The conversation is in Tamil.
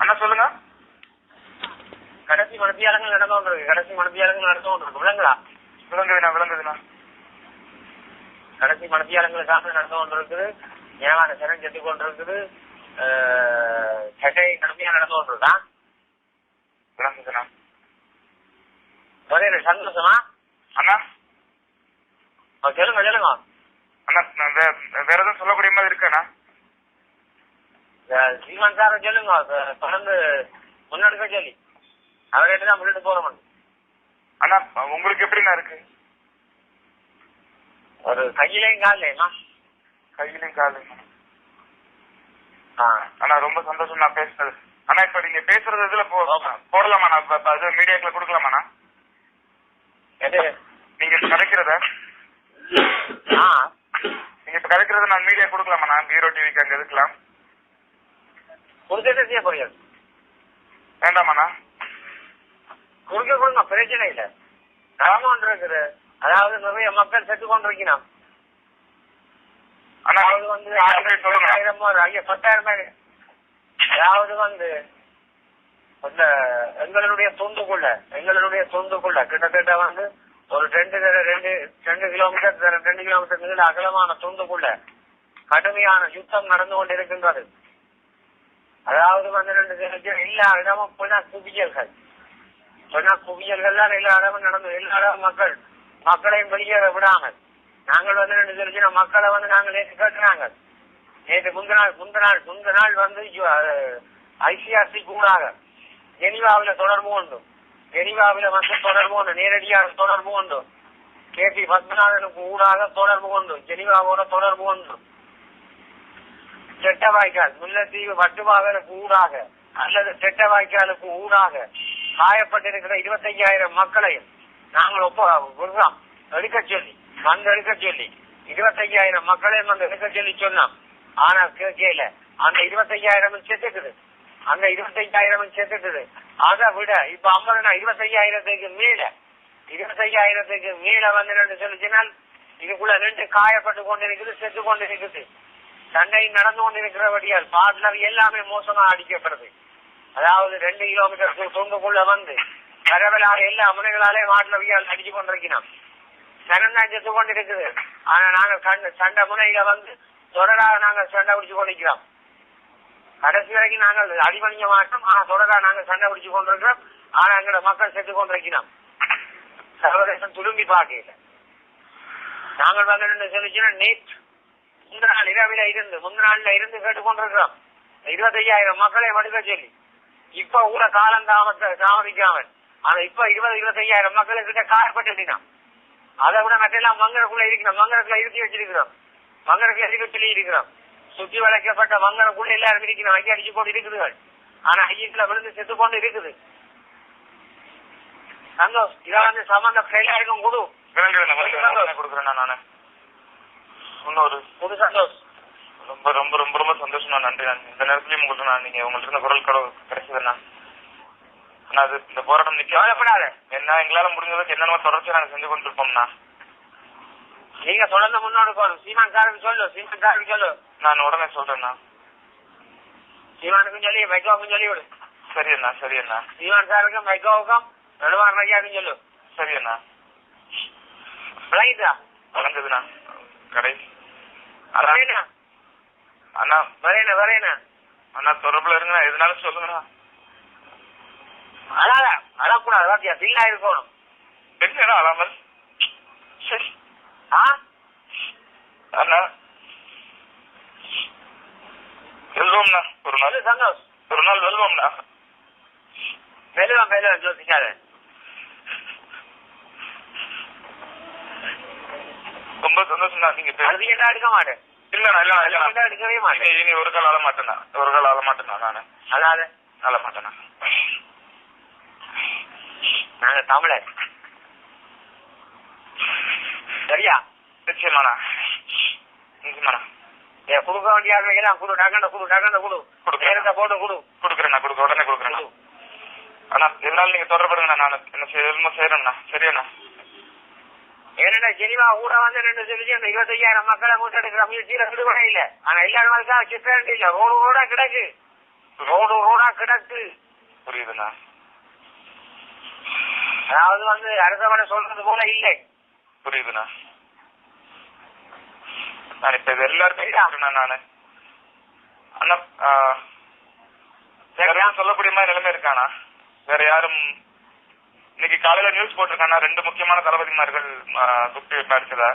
அண்ணா சொல்லுங்க. கடைசி மனத்தியாளங்கள் நடந்து கொண்டிருக்கு. கடைசி மனத்தியாளங்கள் நடந்து கொண்டிருக்கு. விளங்குதா? விளங்குதுண்ணா விளங்குதுண்ணா கடைசி மனத்தியாளங்களுக்காக நடந்து கொண்டிருக்குது. ஏமான சிறம் செத்து கொண்டிருக்குது. சட்டை கடுமையா நடந்து கொண்டிருக்கா? விளங்குதுண்ணா ஒரே ஒரு சந்தோஷமா? அண்ணா. சொல்லுங்க சொல்லுங்க. அண்ணா வேற எதுவும் சொல்லக்கூடிய மாதிரி இருக்காண்ணா சீமான் சார சொல்லுங்க தொடர்ந்து முன்னெடுக்க சொல்லி அவர்கிட்ட தான் முன்னிட்டு போறோம். அண்ணா உங்களுக்கு எப்படிண்ணா இருக்கு? ஒரு கையிலையும் காலையுமா? கையிலையும் காலையும்? ஆ. அண்ணா ரொம்ப சந்தோஷம் நான் பேசுனது அண்ணா இப்ப நீங்க பேசுறது இதுல போ போடலாமாண்ணா இப்ப இப்ப அது மீடியாக்குள்ள கொடுக்கலாமாண்ணா நீங்க ஆ. நீங்க இப்ப கதைக்கிறத நான் மீடியா கொடுக்கலாமாண்ணா பீரோ டிவிக்கு அங்க இருக்கலாம். கொடுத்துட்டு செய்ய போறீங்க வேண்டாமாண்ணா. கொடுக்க கொடுங்க பிரச்சனை இல்ல. நடந்து கொண்டிருக்குது அதாவது நிறைய மக்கள் செத்து கொண்டிருக்கிறான். அண்ணா அதாவது வந்து ஆயிரம் ஐயா பத்தாயிரம் அதாவது வந்து இந்த எங்களுடைய தொண்டுக்குள்ள எங்களுடைய தொண்டுக்குள்ள கிட்டத்தட்ட வந்து ஒரு ரெண்டு தர- ரெண்டு ரெண்டு கிலோமீட்டர் தர- ரெண்டு கிலோமீட்டர் நீள அகலமான தொண்டுக்குள்ள கடுமையான யுத்தம் நடந்து கொண்டிருக்கின்றது. அதாவது வந்து ரெண்டு தினத்தில் எல்லா இடமும் புனா குவியல்கள் புனா குவியல்கள் எல்லா இடமும் நடந்து எல்லா இடமும் மக்கள் மக்களையும் வெளியேற விடாமல். நாங்கள் வந்து ரெண்டு தெரிஞ்சு மக்களை வந்து நாங்கள் நேற்று கேட்டுனாங்க நேற்று முந்த நாள் முந்த நாள் முந்த நாள் வந்து ஐசிஆர்சி கூடாக. ஜெனிவாவில தொடர்பு உண்டு. ஜெனிவாவில வந்து தொடர்பு உண்டு. நேரடியாக தொடர்பு உண்டு. கே பி பத்மநாதனுக்கு ஊடாக தொடர்பு உண்டு. ஜெனிவாவோட தொடர்பு செட்ட வாய்க்கால் முல்லைத்தீவு வட்டுவாகலுக்கு ஊடாக அல்லது செட்ட வாய்க்காலுக்கு ஊடாக காயப்பட்டிருக்கிற இருபத்தையாயிரம் மக்களையும் நாங்கள் ஒப்ப விடுறோம் எடுக்க சொல்லி வந்து எடுக்க சொல்லி இருபத்தையாயிரம் மக்களையும் வந்து எடுக்க சொல்லி சொன்னோம். ஆனா கேட்கல அந்த இருபத்தையாயிரம் செத்துக்குது. அந்த இருபத்தையாயிரம் செத்துக்குது. அதை விட இப்ப ஐம்பதுனா இருபத்தையாயிரத்துக்கு மீள இருபத்தையாயிரத்துக்கு மீள வந்து ரெண்டு இதுக்குள்ள ரெண்டு காயப்பட்டு கொண்டிருக்குது செத்து கொண்டிருக்குது. சண்டை நடந்து கொண்டிருக்கிறபடியால் பாட்லர் எல்லாமே மோசமா அடிக்கப்படுது. அதாவது ரெண்டு கிலோமீட்டர் து- வந்து பரவலாக எல்லா முனைகளாலே மாட்லவியால் அடிச்சு கொண்டிருக்கிறோம் சனந்தான் செத்து கொண்டிருக்குது. ஆனா நாங்க கண்டு சண்டை முனையில வந்து தொடராக நாங்கள் சண்டை பிடிச்சு கொண்டிருக்கிறோம். கடைசி வரைக்கும் நாங்கள் அடிபணிக்க மாட்டோம். ஆனா தொடராக நாங்கள் சண்டை பிடிச்சு கொண்டிருக்கிறோம். ஆனா எங்களோட மக்கள் செத்து கொண்டிருக்கிறோம் சர்வதேசம் துலும்பி பார்க்கல. நாங்கள் வந்து என்ன சொல்லிச்சுன்னா நேற்று முந்த நாள் இரவில இருந்து முந்த நாள்ல இருந்து கேட்டுக்கொண்டிருக்கிறோம் இருபத்தையாயிரம் மக்களை மடுக்க சொல்லி. இப்ப ஊர காலம் தாமத தாமதிக்காமல். ஆனா இப்ப இருபது இருபத்தையாயிரம் மக்கள் கிட்ட காயப்பட்டுட்டான் அதை விட மற்றெல்லாம் மங்கரக்குள்ள இருக்கிறோம் மங்கரக்குள்ள இருத்தி வச்சிருக்கிறோம் மங்கரக்குள்ள இருக்க சொல்லி இருக்கிறோம் சுற்றி வளைக்கப்பட்ட மங்கரக்குள்ள எல்லாரும் இருக்கிறோம் ஐயா அடிச்சு கொண்டு இருக்குதுகள். ஆனா ஐயத்துல விழுந்து செத்து கொண்டு இருக்குது. சந்தோஷ் இதை வந்து சம்பந்தம் எல்லாருக்கும் கொடு. கொடுக்குறேண்ணா நானு. இன்னொரு கொடு சந்தோஷ் ரொம்ப ரொம்ப ரொம்ப ரொம்ப சந்தோஷம் நான் நன்றி. நான் இந்த நேரத்துலயும் உங்களுக்கு நான் நீங்க உங்கள்ட்ட இருந்த குரல் கடவுள் கிடைச்சதுண்ணா. ஆனா அது இந்த போராட்டம் நிக்க என்ன எங்களால முடிஞ்சதுக்கு என்னென்ன தொடர்ச்சியா நாங்க செஞ்சு கொண்டிருப்போம்னா நீங்க தொடர்ந்து முன்னோடு போகணும் சீமான் சாருக்கு சொல்லு சீமான் சாருக்கு சொல்லு. நான் உடனே சொல்றேண்ணா. சீமானுக்கும் சொல்லி மைக்கோவுக்கும் சொல்லி விடு. சரி அண்ணா சரி அண்ணா சீமான் சாருக்கும் மைக்கோவுக்கும் நடுவார் ஐயாக்கும் சொல்லு. சரி அண்ணா விளங்கிட்டா? வழங்குதுண்ணா கடை அண்ணா. அண்ணா. வரேனா வரேனா அண்ணா தொடர்புல இருங்கண்ணா எதுனாலும் சொல்லுங்கண்ணா. அழாத அழக்கூடாது. வாத்தியா பில்லா இருக்கணும். என்ன அலாமல் சரி. ஆ? அண்ணா. வெல்வோம்ண்ணா. ஒரு நாள். ஒரு நாள் வெல்வோம்ண்ணா. மெல்லுவான் மெல்லுவான் யோசிக்காத ரொம்ப சந்தோஷம்ண்ணா நீங்க பே- அது என்ன எடுக்க மாட்டேன். இல்லண்ணா இல்லண்ணா இல்லண்ணா எடுக்கவே இனி மாட்டேன். இனி ஒரு கால் ஆள மாட்டேண்ணா ஒரு கால் ஆள மாட்டேண்ணா நானு. அழாத ஆள மாட்டேண்ணா நாங்க தமிழர். சரியா? நிச்சயமாண்ணா நிச்சயமாண்ணா ஏ கொடுக்க வேண்டிய ஆளுமைக்கெல்லாம் குடு டகண்ட குடு டகண்ட குடு. நேரத்தை போட்டு குடு. கொடுக்குறேண்ணா கொடுக்க உடனே கொடுக்குறேண்ணா குடு. அண்ணா என்னாலும் நீங்க தொடர்படுங்கண்ணா நான். என்ன செய்யணுமோ செய்யறேண்ணா சரியாண்ணா. ஏன்னா ஜெனிவா கூட வந்து ரெண்டு சொல்லி அந்த இருபத்தையாயிரம் மக்களை மூட்டெடுக்கிற முயற்சியில விடுபட இல்ல. ஆனா எல்லாரும் அதுக்காக சித்தரண்டு இல்ல. ரோடு ரோட கிடக்கு. ரோடு ரோடா கிடக்கு. புரியுதுண்ணா? அதாவது வந்து அரசவனை சொல்றது போல இல்லை. புரியுதுண்ணா? நான் இப்ப சொல்றேன் நானு. அண்ணா ஆ, வேற யாரும் சொல்லக்கூடிய மாதிரி நிலைமை இருக்கானா வேற யாரும் இன்னைக்கு காலையில நியூஸ் போட்டிருக்காங்க ரெண்டு முக்கியமான தளபதிமார்கள் ஆ, துப்பி அடிச்சதா